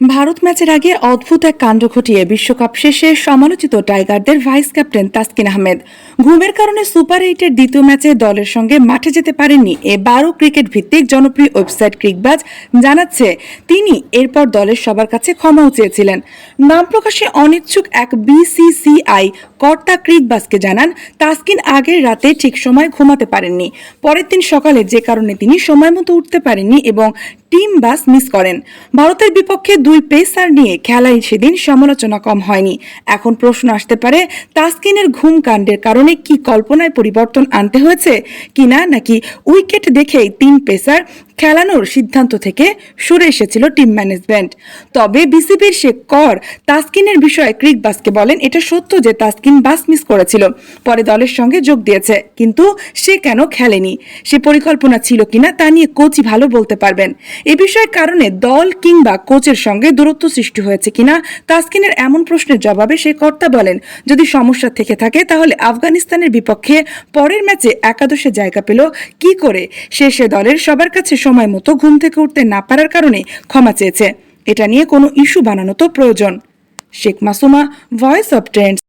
ভারত ম্যাচের আগে অদ্ভুত এক কাণ্ড ঘটিয়ে বিশ্বকাপ শেষে সমালোচিত টাইগারদের ভাইস ক্যাপ্টেন তাসকিন আহমেদ। ঘুমের কারণে সুপার এইটের দ্বিতীয় ম্যাচে দলের সঙ্গে মাঠে যেতে পারেননি এ বারো ক্রিকেট ভিত্তিক জনপ্রিয় ওয়েবসাইট ক্রিকবাজ জানাচ্ছে, তিনি এরপর দলের সবার কাছে ক্ষমাও চেয়েছিলেন। নাম প্রকাশে অনিচ্ছুক এক বিসিসিআই কর্তা ক্রিকবাজকে জানান, তাসকিন আগের রাতে ঠিক সময় ঘুমাতে পারেননি। পরের দিন সকালে যে কারণে তিনি সময় মতো উঠতে পারেননি এবং টিম বাস মিস করেন। ভারতের বিপক্ষে দুই পেসার নিয়ে খেলায় সেদিন সমালোচনা কম হয়নি। এখন প্রশ্ন আসতে পারে, তাসকিনের ঘুম কাণ্ডের কারণে কি কল্পনায় পরিবর্তন আনতে হয়েছে কিনা, নাকি উইকেট দেখেই তিন পেসার খেলানোর সিদ্ধান্ত থেকে সরে এসেছিল টিম ম্যানেজমেন্ট তবে বিসিবির সে কর তাসকিনের বিষয়ে ক্রিকবাসকে বলেন, এটা সত্য যে তাসকিন বাস মিস করেছিল। পরে দলের সঙ্গে যোগ দিয়েছে, কিন্তু সে কেন খেলেনি? সে পরিকল্পনা ছিল কিনা তা নিয়ে কোচই ভালো বলতে পারবেন। এ বিষয়ের কারণে দল কিংবা কোচের সঙ্গে দূরত্ব সৃষ্টি হয়েছে কিনা, তাসকিনের এমন প্রশ্নের জবাবে সে কর্তা বলেন, যদি সমস্যা থেকে থাকে, তাহলে আফগানিস্তানের বিপক্ষে পরের ম্যাচে একাদশে জায়গা পেল। কি করে? সে সে দলের সবার কাছে সময় মতো ঘুম থেকে উঠতে না পারার কারণে ক্ষমা চেয়েছে। এটা নিয়ে কোনো ইস্যু বানানো তো প্রয়োজন। Sheikh Masuma voice of trends